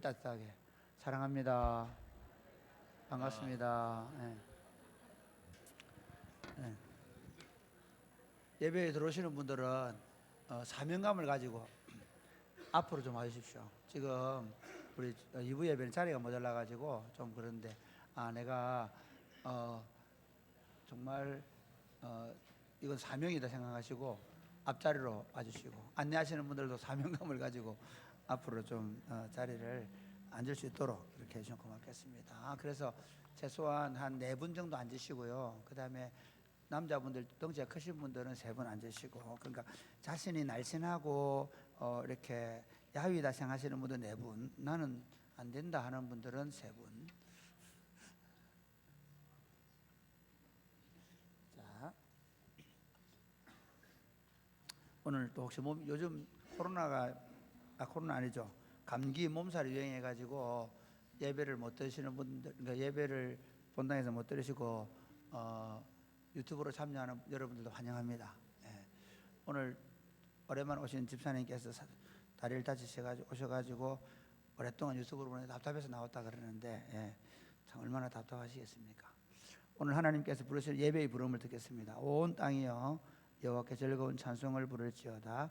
따뜻하게 사랑합니다. 반갑습니다. 예. 예. 예배에 들어오시는 분들은 어, 사명감을 가지고 앞으로 좀 와주십시오. 지금 우리 2부 예배는 자리가 모자라 가지고 좀 그런데 아 내가 어, 정말 어, 이건 사명이다 생각하시고 앞자리로 와주시고 안내하시는 분들도 사명감을 가지고 앞으로 좀 어, 자리를 앉을 수 있도록 이렇게 해주시면 고맙겠습니다. 아, 그래서 최소한 한 네 분 정도 앉으시고요. 그 다음에 남자분들 덩치가 크신 분들은 세 분 앉으시고 그러니까 자신이 날씬하고 어, 이렇게 야위다 생각하시는 분들 네 분, 나는 안 된다 하는 분들은 세 분. 자, 오늘 또 혹시 몸 요즘 코로나가 아 코로나 아니죠 감기 몸살이 유행해 가지고 예배를 못 드시는 분들 그러니까 예배를 본당에서 못 들으시고 어, 유튜브로 참여하는 여러분들도 환영합니다. 예. 오늘 오랜만에 오신 집사님께서 사- 다리를 다치셔가지고 오셔가지고 오랫동안 유튜브로 보내 답답해서 나왔다 그러는데 예. 참 얼마나 답답하시겠습니까? 오늘 하나님께서 부르실 예배의 부름을 듣겠습니다. 온 땅이여 여호와께 즐거운 찬송을 부를지어다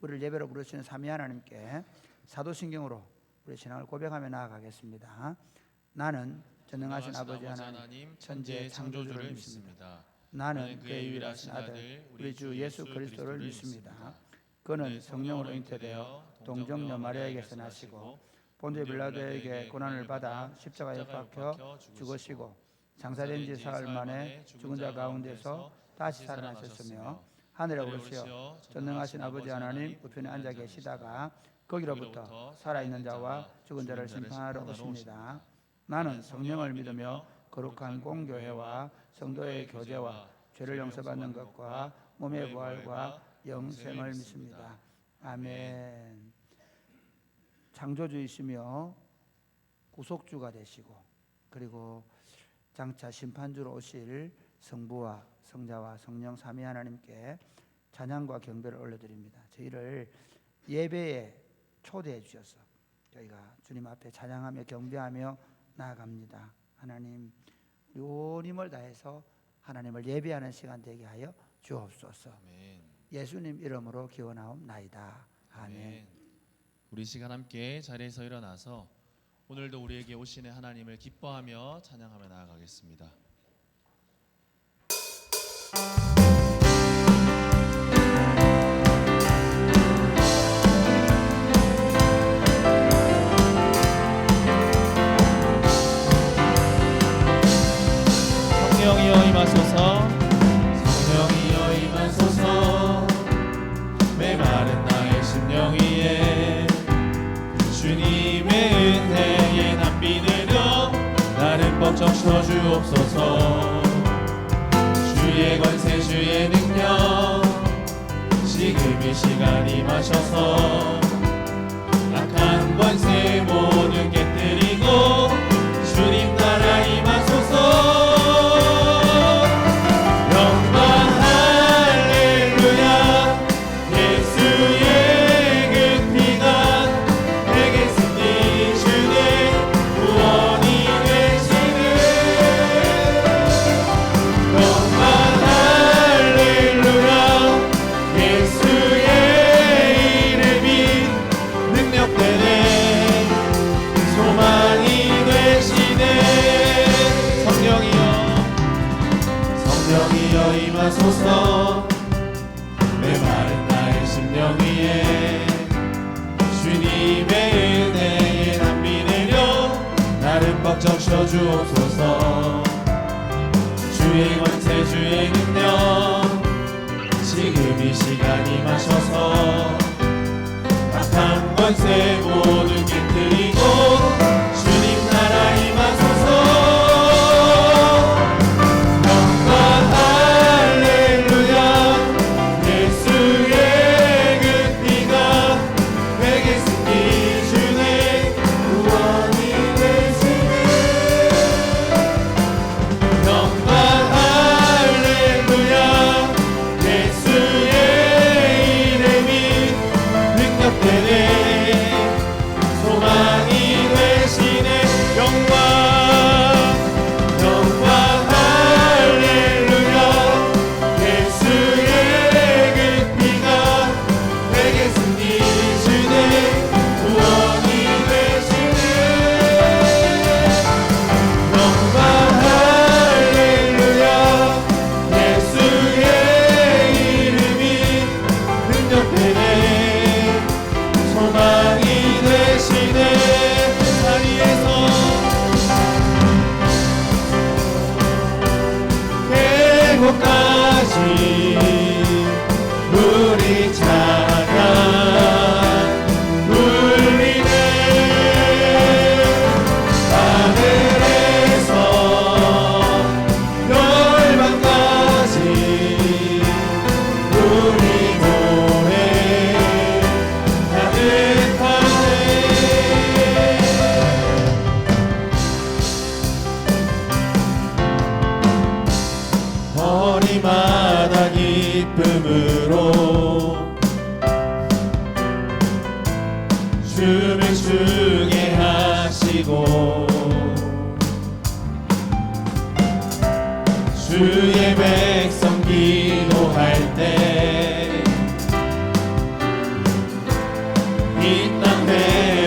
우리를 예배로 부르시는 삼위 하나님께 사도신경으로 우리 신앙을 고백하며 나아가겠습니다. 나는 전능하신 아버지 하나님 천지의 창조주를 믿습니다. 나는 그의 유일하신 아들 우리 주 예수 그리스도를 믿습니다. 그는 성령으로 잉태되어 동정녀 마리아에게서 나시고 본디오 빌라도에게 고난을 받아 십자가에 박혀 죽으시고 장사된 지 사흘 만에 죽은 자 가운데서 다시 살아나셨으며 하늘에 오르시어 전능하신 아버지 하나님 우편에 앉아 계시다가 거기로부터 살아있는 자와 죽은 자를 심판하러 오십니다. 나는 성령을 믿으며 거룩한 공교회와 성도의 교제와 죄를 용서받는 것과 몸의 부활과 영생을 믿습니다. 아멘. 창조주이시며 구속주가 되시고 그리고 장차 심판주로 오실 성부와 성자와 성령 삼위 하나님께 찬양과 경배를 올려드립니다. 저희를 예배에 초대해 주셔서 저희가 주님 앞에 찬양하며 경배하며 나아갑니다. 하나님 힘을 다해서 하나님을 예배하는 시간 되게 하여 주옵소서. 아멘. 예수님 이름으로 기원하옵나이다. 아멘. 우리 시간 함께 자리에서 일어나서 오늘도 우리에게 오시는 하나님을 기뻐하며 찬양하며 나아가겠습니다. 성령이여 임하소서 적 쳐주옵소서. 주의 권세 주의 능력 지금 이 시간 임하셔서 악한 권세 모 임하소서. 메마른 나의 심령 위에 주님의 은혜에 남비 내려 나를 벅적 쳐주옵소서. 주의 권세 주의 능력 지금 이 시간 임하셔서 악한 권세 모두 깨뜨리고 이땅회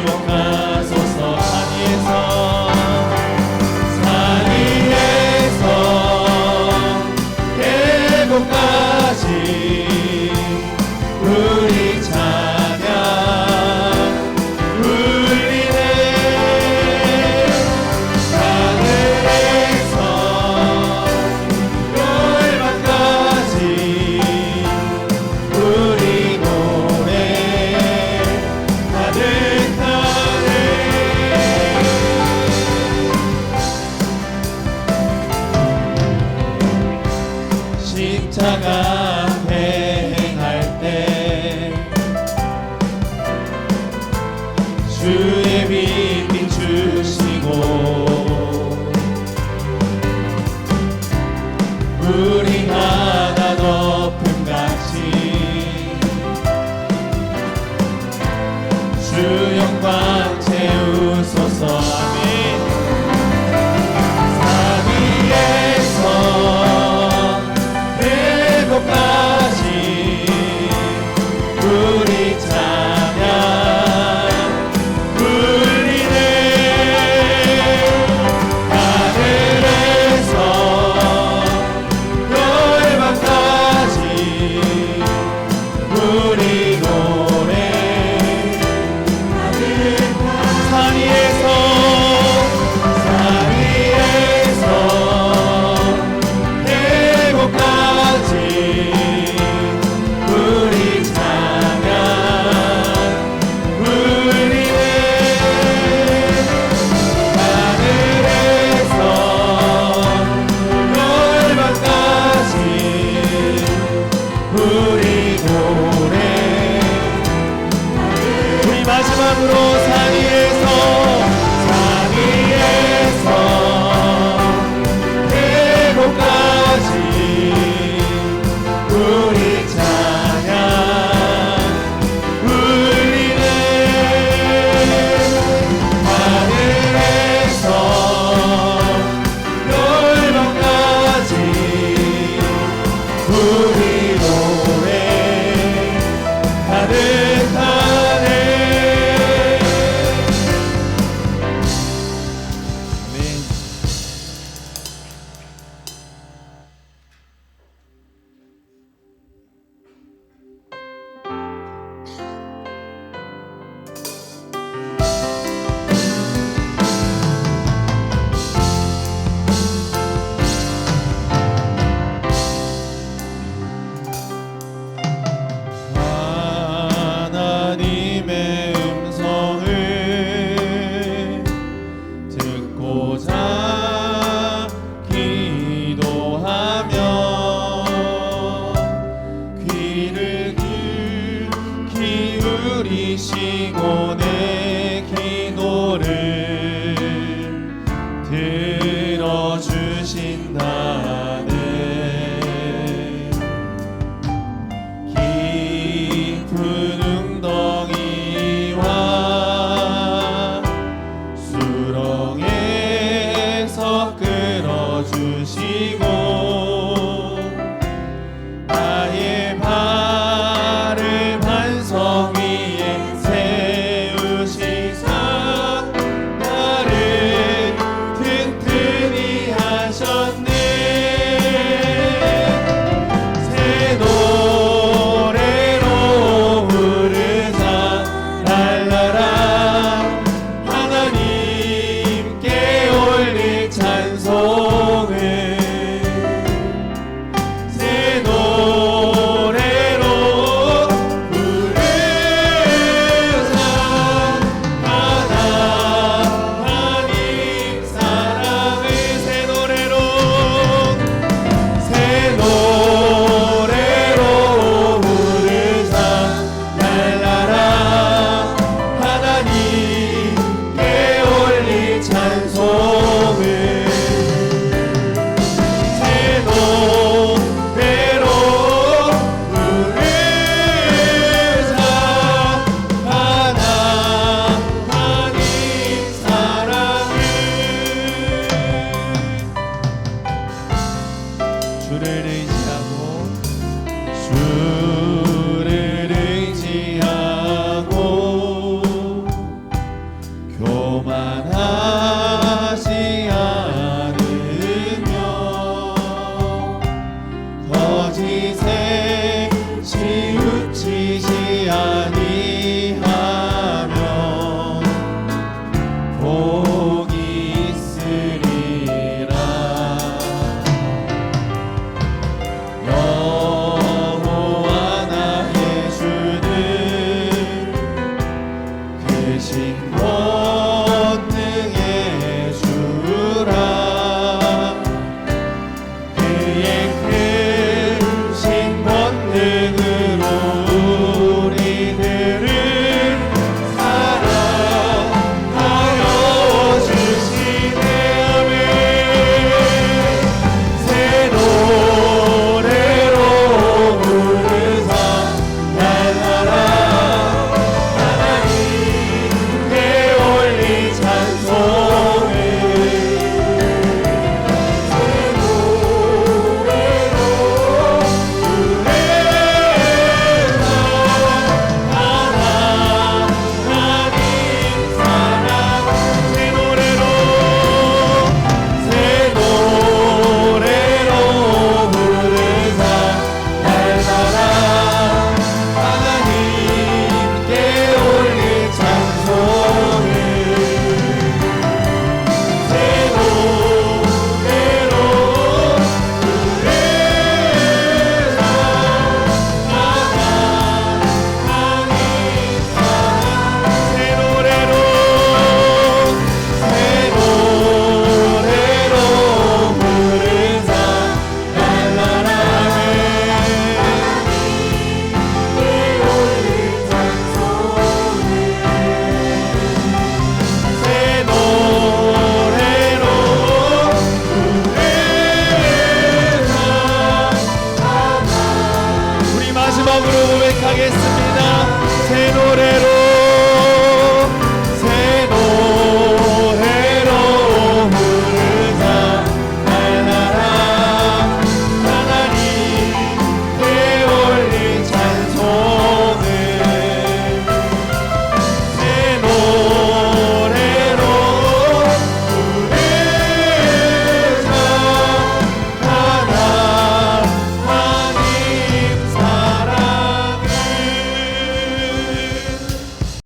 우리 지키시고